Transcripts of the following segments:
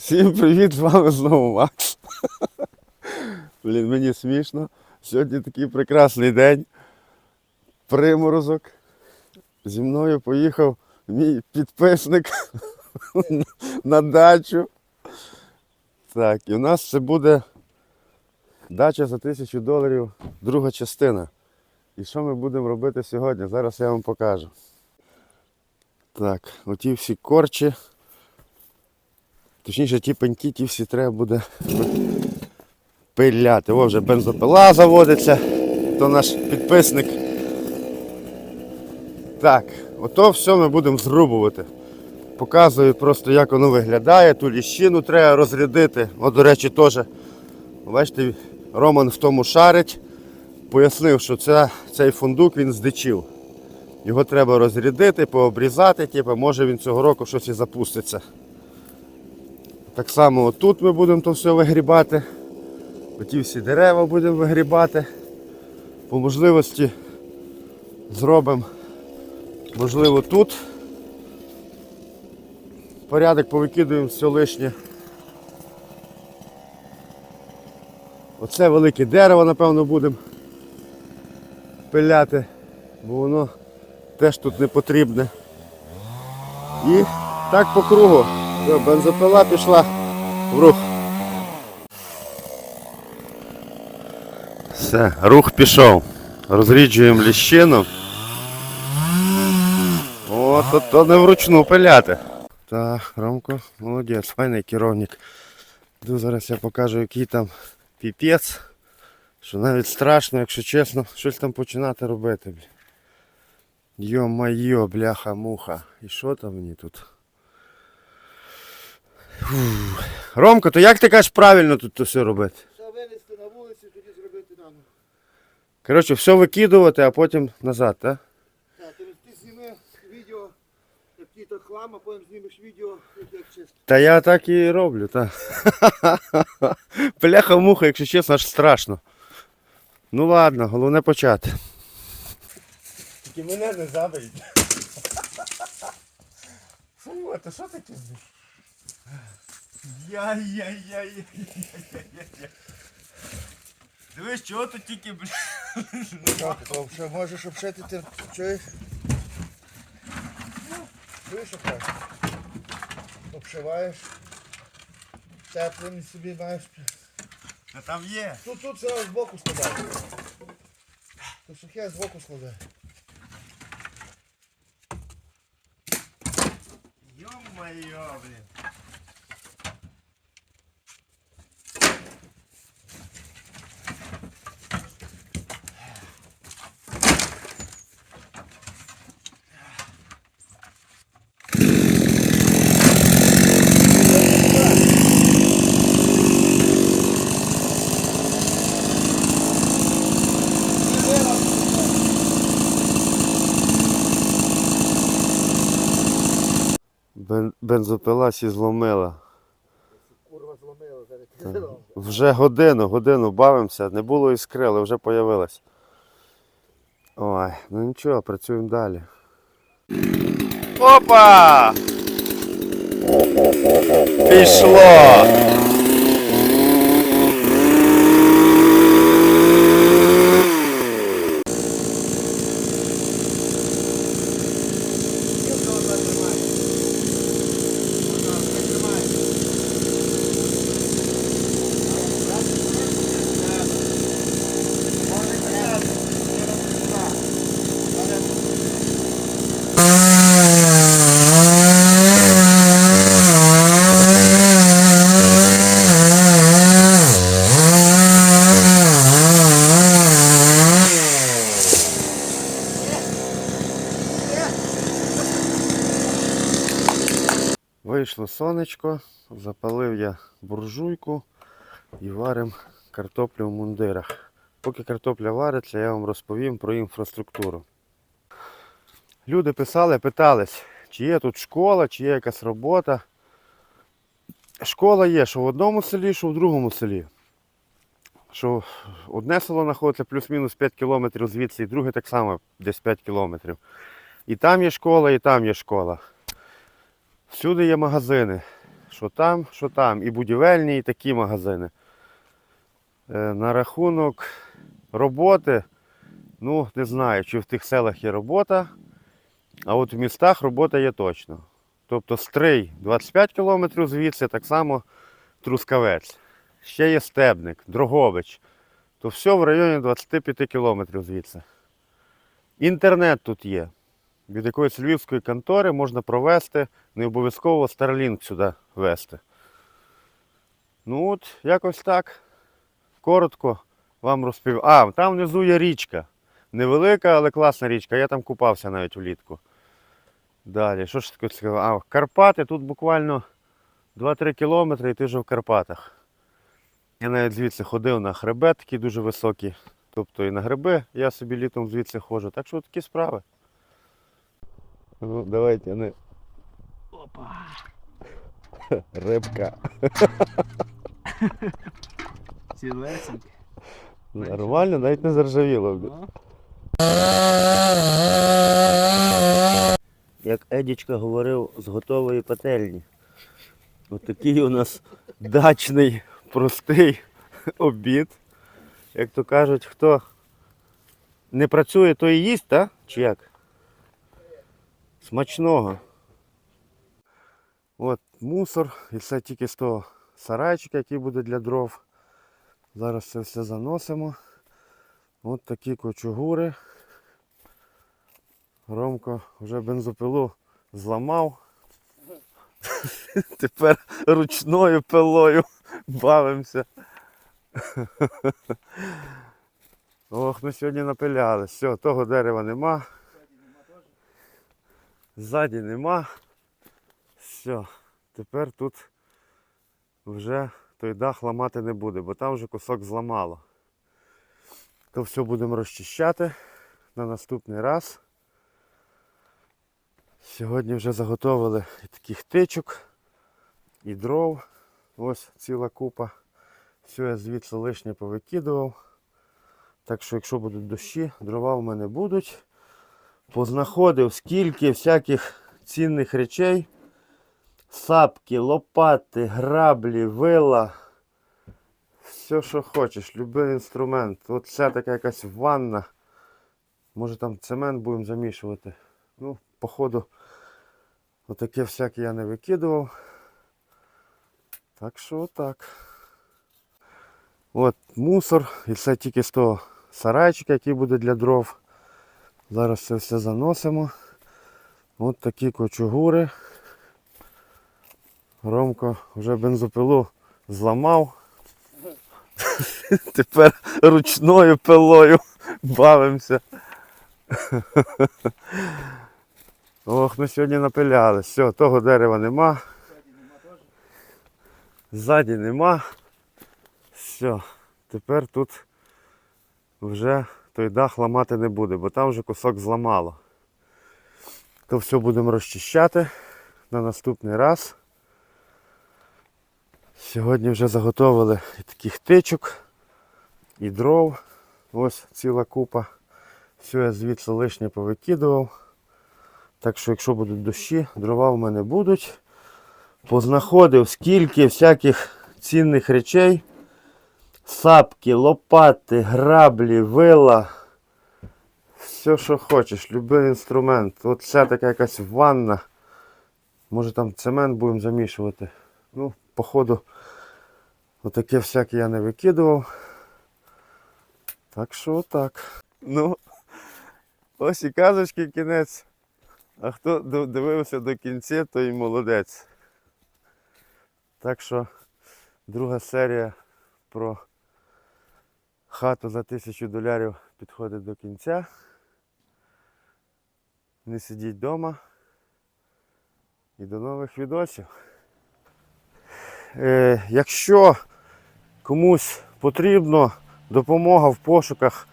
Всім привіт, з вами знову Макс. Блін, мені смішно. Сьогодні такий прекрасний день. Приморозок. Зі мною поїхав мій підписник на дачу. Так, і у нас це буде дача за тисячу доларів, друга частина. І що ми будемо робити сьогодні? Зараз я вам покажу. Так, оті всі корчі. Точніше, ті пеньки, ті всі треба буде пиляти. О, вже бензопила заводиться, то наш підписник. Так, ото все ми будемо зрубувати. Показую просто, як воно виглядає. Ту ліщину треба розрядити. От, до речі, теж. Бачите, Роман в тому шарить. Пояснив, що це, цей фундук він здичив. Його треба розрядити, пообрізати, типу, може він цього року щось і запуститься. Так само отут ми будемо то все вигрібати. Оті всі дерева будемо вигрібати. По можливості зробимо, можливо, тут. Порядок повикидуємо все лишнє. Оце велике дерево, напевно, будемо пиляти, бо воно теж тут не потрібне. І так по кругу. Все, бензопила пішла в рух. Все, рух пішов. Розріджуємо ліщину. О, то, то не вручну пиляти. Так, Ромко, молодець, файний керівник. Йду зараз я покажу, який там піпець. Що навіть страшно, якщо чесно, щось там починати робити. Йо-майо, бляха-муха. І що там мені тут? Фух. Ромко, то як ти кажеш правильно тут то все робити? Все винести на вулицю, тоді зробити наново. Коротше, все викидувати, а потім назад, так? Так, ти, ти зніми відео, який то хлам, а потім знімеш відео, як, як чисто. Та я так і роблю, так. Бляха-муха, якщо чесно, аж страшно. Ну ладно, головне почати. Тільки мене не заберіть. Фу, а то що таке? Яй-яй-яй. Дивись, чого тут тільки, бля. Так, що можеш обшити ти, чуєш? Чуєш, що Обшиваєш. Теплим собі маєш. А там є. Тут, тут все збоку складає. Тут сухе збоку складає. Ё-моё, блин. Бензопила сі зломила. Курва зломила, зараз Вже годину, годину бавимося, не було іскри, але вже появилась. Ой, ну нічого, працюємо далі. Опа! Пішло! Сонечко, запалив я буржуйку і варимо картоплю в мундирах. Поки картопля вариться, я вам розповім про інфраструктуру. Люди писали, питались, чи є тут школа, чи є якась робота. Школа є, що в одному селі, що в другому селі. Що одне село знаходиться плюс-мінус 5 кілометрів звідси, і друге так само десь 5 кілометрів. І там є школа, і там є школа. Всюди є магазини. що там, що там. І будівельні, і такі магазини. Е, На рахунок роботи, ну, не знаю, чи в тих селах є робота, а от в містах робота є точно. Тобто стрий 25 кілометрів звідси, так само Трускавець. Ще є Стебник, Дрогович. То все в районі 25 кілометрів звідси. Інтернет тут є. Від якоїсь львівської контори можна провести, не обов'язково Starlink сюди вести. Ну от, якось так. Коротко вам розповів. А, там внизу є річка. Невелика, але класна річка. Я там купався навіть влітку. Далі, що ж таке цікаве? А, Карпати тут буквально 2-3 кілометри і ти вже в Карпатах. Я навіть звідси ходив на хребет, такі дуже високі. Тобто і на гриби я собі літом звідси ходжу. Так що такі справи. Ну, давайте не. Опа. Рибка. Нормально, навіть не заржавіло. Ну, Як Едічка говорив, з готової пательні. Отакий у нас дачний, простий обід. Як то кажуть, хто не працює, то і їсть, так? Чи як? Смачного. От мусор, і це тільки з того сарайчика, який буде для дров. Зараз це все заносимо. От такі кочугури. Ромко вже бензопилу зламав. Тепер ручною пилою бавимося. Ох, ми сьогодні напиляли. Все, того дерева нема. Ззаді нема. Все, тепер тут вже той дах ламати не буде, бо там вже кусок зламало. То все будемо розчищати на наступний раз. Сьогодні вже заготовили і таких тичок, і дров. Ось ціла купа. Все я звідси лишнє повикидував. Так що, якщо будуть дощі, дрова в мене будуть. Познаходив скільки всяких цінних речей. Сапки, лопати, граблі, вила. Все, що хочеш, любий інструмент. От ця така якась ванна. Може там цемент будемо замішувати. Ну, походу, отаке всяке я не викидував. Так що отак. От мусор, і це тільки з того сарайчика, який буде для дров. Зараз це все заносимо. От такі кочугури. Ромко вже бензопилу зламав. Тепер ручною пилою бавимося. Ох, ми сьогодні напиляли. Все, того дерева нема. Ззаді нема. Все, тепер тут вже той дах ламати не буде, бо там вже кусок зламало. То все будемо розчищати на наступний раз. Сьогодні вже заготовили і таких тичок, і дров. Ось ціла купа. Все я звідси лишнє повикидував. Так що, якщо будуть дощі, дрова в мене будуть. Познаходив скільки всяких цінних речей. Сапки, лопати, граблі, вила. Все, що хочеш, любий інструмент. От ця така якась ванна. Може там цемент будемо замішувати. Ну, походу, отаке всяке я не викидував. Так що отак. Ну, ось і казочки кінець. А хто дивився до кінця, той молодець. Так що друга серія про хату за тисячу долярів підходить до кінця. Не сидіть вдома. І до нових відосів. Е, якщо комусь потрібно допомога в пошуках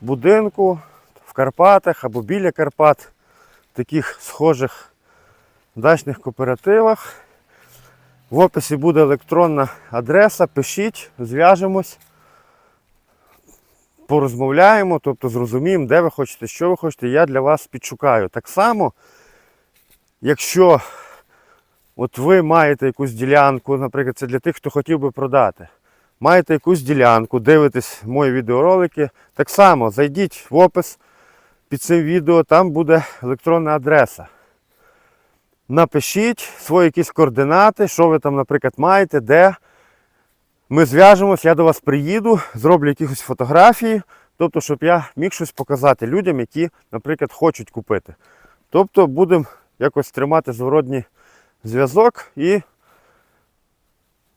будинку в Карпатах або біля Карпат, таких схожих дачних кооперативах, в описі буде електронна адреса, пишіть, зв'яжемось, порозмовляємо, тобто зрозуміємо, де ви хочете, що ви хочете, я для вас підшукаю. Так само, якщо От ви маєте якусь ділянку, наприклад, це для тих, хто хотів би продати. Маєте якусь ділянку, дивитесь мої відеоролики. Так само зайдіть в опис під цим відео, там буде електронна адреса. Напишіть свої якісь координати, що ви там, наприклад, маєте, де. Ми зв'яжемось, я до вас приїду, зроблю якісь фотографії, тобто, щоб я міг щось показати людям, які, наприклад, хочуть купити. Тобто будемо якось тримати зворотній зв'язок і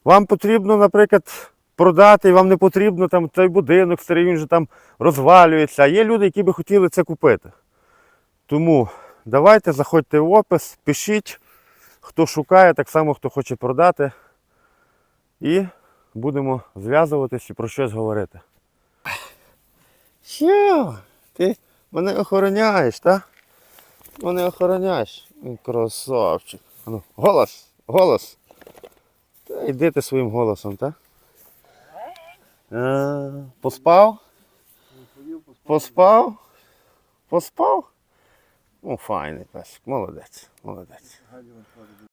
вам потрібно, наприклад, продати, вам не потрібно там той будинок старий, він вже там розвалюється. А є люди, які би хотіли це купити. Тому давайте заходьте в опис, пишіть, хто шукає, так само хто хоче продати. І будемо зв'язуватись і про щось говорити. Що? Ти мене охороняєш, так? Мене охороняєш. Красавчик. Ну, голос, голос. Та йди ти своїм голосом, так? Е, Поспав? Поспав? Поспав? Ну, файний песик, молодець, молодець.